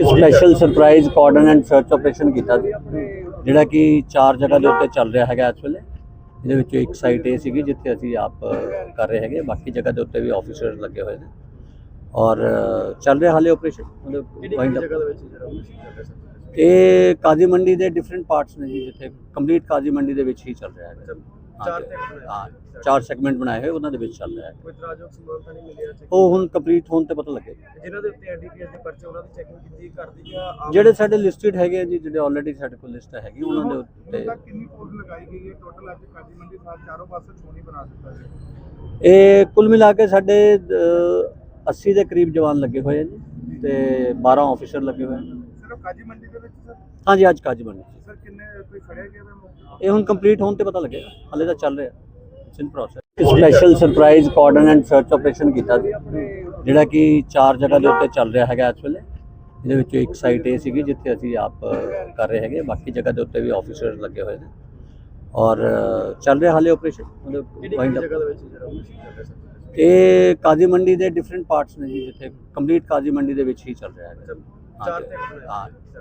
Special surprise cordon and search operation ਕੀਤਾ ਸੀ। ਜਿਹੜਾ ਕਿ ਚਾਰ ਜਗ੍ਹਾ ਦੇ ਉੱਤੇ ਚੱਲ ਰਿਹਾ ਹੈਗਾ ਇਸ ਵੇਲੇ। ਇਹਦੇ ਵਿੱਚੋਂ ਇੱਕ ਸਾਈਟ ਇਹ ਸੀਗੀ ਜਿੱਥੇ ਅਸੀਂ ਆਪ ਕਰ ਰਹੇ ਹੈਗੇ। ਬਾਕੀ ਜਗ੍ਹਾ ਦੇ ਉੱਤੇ ਵੀ ਆਫੀਸਰ ਲੱਗੇ ਹੋਏ ਨੇ। ਔਰ ਚੱਲ ਰਿਹਾ ਹਾਲੇ ਆਪਰੇਸ਼ਨ ਮਤਲਬ ਇਹ ਕਾਜ਼ੀ ਮੰਡੀ ਦੇ ਡਿਫਰੈਂਟ ਪਾਰਟਸ ਨੇ ਜੀ ਜਿੱਥੇ ਕੰਪਲੀਟ ਕਾਜ਼ੀ ਮੰਡੀ ਦੇ ਵਿੱਚ ਹੀ ਚੱਲ ਰਿਹਾ ਹੈਗਾ। ਚਾਰ ਹਾਂ ਸੈਗਮੈਂਟ ਬਣਾਏ ਹੋਏ ਉਹਨਾਂ ਦੇ ਵਿੱਚ ਚੱਲ ਰਿਹਾ ਹੈ। ਕੋਈ ਤਰਾਜੋਗ ਸਮਾਨ ਤਾਂ ਨਹੀਂ ਮਿਲਿਆ ਚੈੱਕ ਉਹ ਹੁਣ ਕੰਪਲੀਟ ਹੋਣ ਤੇ ਪਤਾ ਲੱਗੇਗਾ ਜਿਨ੍ਹਾਂ ਦੇ ਉੱਤੇ ਐਨਡੀਪੀਐਸ ਦੇ ਪਰਚੇ ਉਹਨਾਂ ਦੀ ਚੈਕਿੰਗ ਕੀਤੀ ਕਰਦੀ ਆ? ਆਮ- ਜਿਹੜੇ ਸਾਡੇ ਲਿਸਟਡ ਹੈਗੇ ਆ ਜੀ ਜਿਹੜੇ ਆਲਰੇਡੀ ਸਾਡੇ ਕੋਲ ਲਿਸਟ ਹੈਗੀ ਉਹਨਾਂ ਦੇ ਉੱਤੇ ਤੱਕ ਕਿੰਨੀ ਫੋਰਸ ਲਗਾਈ ਗਈ ਹੈ? ਟੋਟਲ ਅੱਜ ਕਾਜੀ ਮੰਡੀ ਸਾਹਿਬ ਚਾਰੋਂ ਪਾਸੇ ਛੋਣੀ ਬਣਾ ਦਿੱਤਾ ਹੈ ਇਹ ਕੁੱਲ ਮਿਲਾ ਕੇ ਸਾਡੇ ਅ, 80 ਦੇ ਕਰੀਬ ਜਵਾਨ ਲੱਗੇ ਹੋਏ ਆ ਜੀ ਤੇ 12 ਆਫੀਸਰ ਲੱਗੇ ਹੋਏ ਆ। ਸਿਰਫ ਕਾਜੀ ਮੰਡੀ ਦੇ ਵਿੱਚ ਸਰ? ਹਾਂਜੀ ਅੱਜ ਕਾਜ ਬਣੀ ਸਰ ਕਿੰਨੇ ਕੋਈ ਫੜਿਆ ਗਿਆ ਇਹ ਹੁਣ ਕੰਪਲੀਟ ਹੋਣ ਤੇ ਪਤਾ ਲੱਗੇਗਾ। ਹਲੇ ਤਾਂ ਚੱਲ ਰਿਹਾ। In process special surprise cordon and search operation ਕੀਤਾ ਸੀ। ਜਿਹੜਾ ਕਿ ਚਾਰ ਜਗ੍ਹਾ ਦੇ ਉੱਤੇ ਚੱਲ ਰਿਹਾ ਹੈਗਾ ਇਸ ਵੇਲੇ। ਇਹਦੇ ਵਿੱਚੋਂ ਇੱਕ ਸਾਈਟ ਇਹ ਸੀਗੀ ਜਿੱਥੇ ਅਸੀਂ ਆਪ ਕਰ ਰਹੇ ਹੈਗੇ। ਬਾਕੀ ਜਗ੍ਹਾ ਦੇ ਉੱਤੇ ਵੀ ਆਫੀਸਰ ਲੱਗੇ ਹੋਏ ਨੇ। ਔਰ ਚੱਲ ਰਿਹਾ ਹਾਲੇ ਆਪਰੇਸ਼ਨ ਮਤਲਬ ਇਹ ਕਾਜ਼ੀ ਮੰਡੀ ਦੇ ਡਿਫਰੈਂਟ ਪਾਰਟਸ ਨੇ ਜੀ ਜਿੱਥੇ ਕੰਪਲੀਟ ਕਾਜ਼ੀ ਮੰਡੀ ਦੇ ਵਿੱਚ ਹੀ ਚੱਲ ਰਿਹਾ ਹੈਗਾ। ਚਾਰ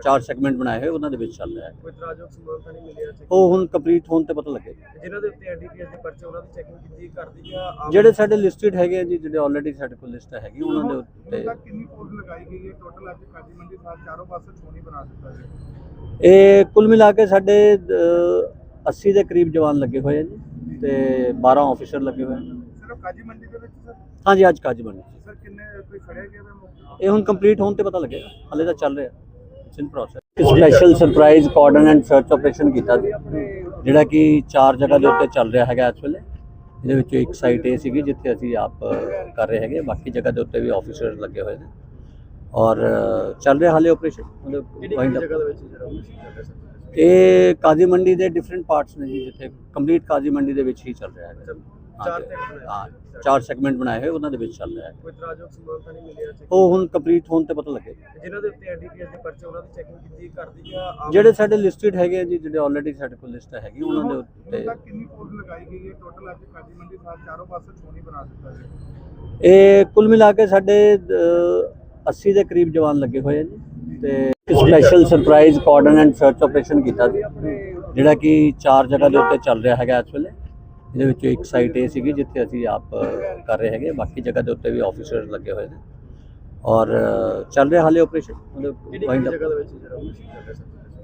ਹਾਂ ਸੈਗਮੈਂਟ ਬਣਾਏ ਹੋਏ ਉਹਨਾਂ ਦੇ ਵਿੱਚ ਚੱਲ ਰਿਹਾ ਹੈ। ਕੋਈ ਤਰਾਜੋਗ ਸਮਾਨ ਤਾਂ ਨਹੀਂ ਮਿਲਿਆ ਚੈੱਕ ਉਹ ਹੁਣ ਕੰਪਲੀਟ ਹੋਣ ਤੇ ਪਤਾ ਲੱਗੇਗਾ ਜਿਨ੍ਹਾਂ ਦੇ ਉੱਤੇ ਐਨਡੀਪੀਐਸ ਦੇ ਪਰਚੇ ਉਹਨਾਂ ਦੀ ਚੈਕਿੰਗ ਕੀਤੀ ਕਰਦੀ ਆ? ਆਮ- ਜਿਹੜੇ ਸਾਡੇ ਲਿਸਟਡ ਹੈਗੇ ਆ ਜੀ ਜਿਹੜੇ ਆਲਰੇਡੀ ਸਾਡੇ ਕੋਲ ਲਿਸਟ ਹੈਗੀ ਉਹਨਾਂ ਦੇ ਉੱਤੇ ਤੱਕ ਕਿੰਨੀ ਫੋਰਸ ਲਗਾਈ ਗਈ ਹੈ? ਟੋਟਲ ਅੱਜ ਕਾਜੀ ਮੰਡੀ ਸਾਹਿਬ ਚਾਰੋਂ ਪਾਸੇ ਛੋਣੀ ਬਣਾ ਦਿੱਤਾ ਹੈ ਇਹ ਕੁੱਲ ਮਿਲਾ ਕੇ ਸਾਡੇ ਅ, 80 ਦੇ ਕਰੀਬ ਜਵਾਨ ਲੱਗੇ ਹੋਏ ਆ ਜੀ ਤੇ 12 ਆਫੀਸਰ ਲੱਗੇ ਹੋਏ ਆ। ਸਿਰਫ ਕਾਜੀ ਮੰਡੀ ਦੇ ਵਿੱਚ ਸਰ? ਹਾਂਜੀ ਅੱਜ ਕਾਜ ਬਣੀ। ਸਰ ਕਿੰਨੇ ਕੋਈ ਫੜਿਆ ਗਿਆ ਹੈ ਮੌਕੇ ਇਹ ਹੁਣ ਕੰਪਲੀਟ ਹੋਣ ਤੇ ਪਤਾ ਲੱਗੇਗਾ। ਹਲੇ ਤਾਂ ਚੱਲ ਰਿਹਾ। In process special surprise cordon and search operation ਕੀਤਾ ਸੀ। ਜਿਹੜਾ ਕਿ ਚਾਰ ਜਗ੍ਹਾ ਦੇ ਉੱਤੇ ਚੱਲ ਰਿਹਾ ਹੈਗਾ ਇਸ ਵੇਲੇ। ਇਹਦੇ ਵਿੱਚੋਂ ਇੱਕ ਸਾਈਟ ਇਹ ਸੀਗੀ ਜਿੱਥੇ ਅਸੀਂ ਆਪ ਕਰ ਰਹੇ ਹੈਗੇ। ਬਾਕੀ ਜਗ੍ਹਾ ਦੇ ਉੱਤੇ ਵੀ ਆਫੀਸਰ ਲੱਗੇ ਹੋਏ ਨੇ। ਔਰ ਚੱਲ ਰਿਹਾ ਹਾਲੇ ਆਪਰੇਸ਼ਨ ਮਤਲਬ ਰਿਹਾ ਸਰ ਇਹ ਕਾਜ਼ੀ ਮੰਡੀ ਦੇ ਡਿਫਰੈਂਟ ਪਾਰਟਸ ਨੇ ਜੀ ਜਿੱਥੇ ਕੰਪਲੀਟ ਕਾਜ਼ੀ ਮੰਡੀ ਦੇ ਵਿੱਚ ਹੀ ਚੱਲ ਰਿਹਾ ਹੈਗਾ। ਚਾਰ ਹਾਂ ਸੈਗਮੈਂਟ ਬਣਾਏ ਹੋਏ ਉਹਨਾਂ ਦੇ ਵਿੱਚ ਚੱਲ ਰਿਹਾ ਹੈ। ਕੋਈ ਤਰਾਜੋਗ ਸਮਾਨ ਤਾਂ ਨਹੀਂ ਮਿਲਿਆ ਚੈੱਕ ਉਹ ਹੁਣ ਕੰਪਲੀਟ ਹੋਣ ਤੇ ਪਤਾ ਲੱਗੇਗਾ ਜਿਨ੍ਹਾਂ ਦੇ ਉੱਤੇ ਐਨਡੀਪੀਐਸ ਦੇ ਪਰਚੇ ਉਹਨਾਂ ਦੀ ਚੈਕਿੰਗ ਕੀਤੀ ਕਰਦੀ ਆ? ਆਮ- ਜਿਹੜੇ ਸਾਡੇ ਲਿਸਟਡ ਹੈਗੇ ਆ ਜੀ ਜਿਹੜੇ ਆਲਰੇਡੀ ਸਾਡੇ ਕੋਲ ਲਿਸਟ ਹੈਗੀ ਉਹਨਾਂ ਦੇ ਉੱਤੇ ਤੱਕ ਕਿੰਨੀ ਫੋਰਸ ਲਗਾਈ ਗਈ ਹੈ? ਟੋਟਲ ਅੱਜ ਕਾਜੀ ਮੰਡੀ ਸਾਹਿਬ ਚਾਰੋਂ ਪਾਸੇ ਛੋਣੀ ਬਣਾ ਦਿੱਤਾ ਹੈ ਇਹ ਕੁੱਲ ਮਿਲਾ ਕੇ ਸਾਡੇ ਅ, 80 ਦੇ ਕਰੀਬ ਜਵਾਨ ਲੱਗੇ ਹੋਏ ਆ ਜੀ। ਤੇ special surprise cordon and search operation ਕੀਤਾ ਸੀ ਜਿਹੜਾ ਕਿ ਚਾਰ ਜਗ੍ਹਾ ਦੇ ਉੱਤੇ ਚੱਲ ਰਿਹਾ ਹੈਗਾ ਇਸ ਵੇਲੇ। ਇਹਦੇ ਵਿੱਚੋਂ ਇੱਕ ਸਾਈਟ ਇਹ ਸੀਗੀ ਜਿੱਥੇ ਅਸੀਂ ਆਪ ਕਰ ਰਹੇ ਹੈਗੇ। ਬਾਕੀ ਜਗ੍ਹਾ ਦੇ ਉੱਤੇ ਵੀ ਆਫੀਸਰ ਲੱਗੇ ਹੋਏ ਨੇ। ਔਰ ਚੱਲ ਰਿਹਾ ਹਾਲੇ ਆਪਰੇਸ਼ਨ ਮਤਲਬ। ਜਗ੍ਹਾ ਦੇ ਵਿੱਚ ਜਿਹੜਾ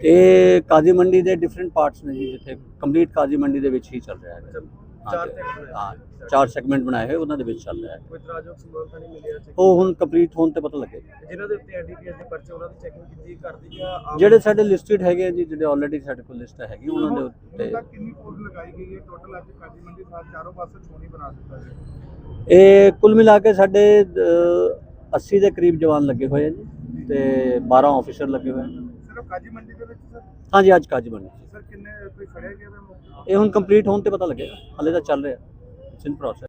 ਇਹ ਕਾਜ਼ੀ ਮੰਡੀ ਦੇ ਡਿਫਰੈਂਟ ਪਾਰਟਸ ਨੇ ਜੀ ਜਿੱਥੇ ਕੰਪਲੀਟ ਕਾਜ਼ੀ ਮੰਡੀ ਦੇ ਵਿੱਚ ਹੀ ਚੱਲ ਰਿਹਾ ਹੈਗਾ ਚਾਰ ਹਾਂ ਸੈਗਮੈਂਟ ਬਣਾਏ ਹੋਏ ਉਹਨਾਂ ਦੇ ਵਿੱਚ ਚੱਲ ਰਿਹਾ ਹੈ। ਕੋਈ ਤਰਾਜੋਗ ਸਮਾਨ ਤਾਂ ਨਹੀਂ ਮਿਲਿਆ ਚੈੱਕ ਉਹ ਹੁਣ ਕੰਪਲੀਟ ਹੋਣ ਤੇ ਪਤਾ ਲੱਗੇਗਾ ਜਿਨ੍ਹਾਂ ਦੇ ਉੱਤੇ ਐਨਡੀਪੀਐਸ ਦੇ ਪਰਚੇ ਉਹਨਾਂ ਦੀ ਚੈਕਿੰਗ ਕੀਤੀ ਕਰਦੀ ਆ ਆਮ- ਜਿਹੜੇ ਸਾਡੇ ਲਿਸਟਡ ਹੈਗੇ ਆ ਜੀ ਜਿਹੜੇ ਆਲਰੇਡੀ ਸਾਡੇ ਕੋਲ ਲਿਸਟ ਹੈਗੀ ਉਹਨਾਂ ਦੇ ਉੱਤੇ ਤੱਕ ਕਿੰਨੀ ਫੋਰਸ ਲਗਾਈ ਗਈ ਹੈ? ਟੋਟਲ ਅੱਜ ਕਾਜੀ ਮੰਡੀ ਸਾਹਿਬ ਚਾਰੋਂ ਪਾਸੇ ਛੋਣੀ ਬਣਾ ਦਿੱਤਾ ਹੈ ਇਹ ਕੁੱਲ ਮਿਲਾ ਕੇ ਸਾਡੇ ਅ, 80 ਦੇ ਕਰੀਬ ਜਵਾਨ ਲੱਗੇ ਹੋਏ ਆ ਜੀ ਤੇ 12 ਆਫੀਸਰ ਲੱਗੇ ਹੋਏ ਆ। ਸਿਰਫ ਕਾਜੀ ਮੰਡੀ ਦੇ ਵਿੱਚ ਸਰ? ਹਾਂਜੀ ਅੱਜ ਕਾਜ ਬਣੀ। ਸਰ ਕਿੰਨੇ ਕੋਈ ਫੜਿਆ ਗਿਆ ਇਹ ਹੁਣ ਕੰਪਲੀਟ ਹੋਣ ਤੇ ਪਤਾ ਲੱਗੇਗਾ। ਹਲੇ ਤਾਂ ਚੱਲ ਰਿਹਾ। In process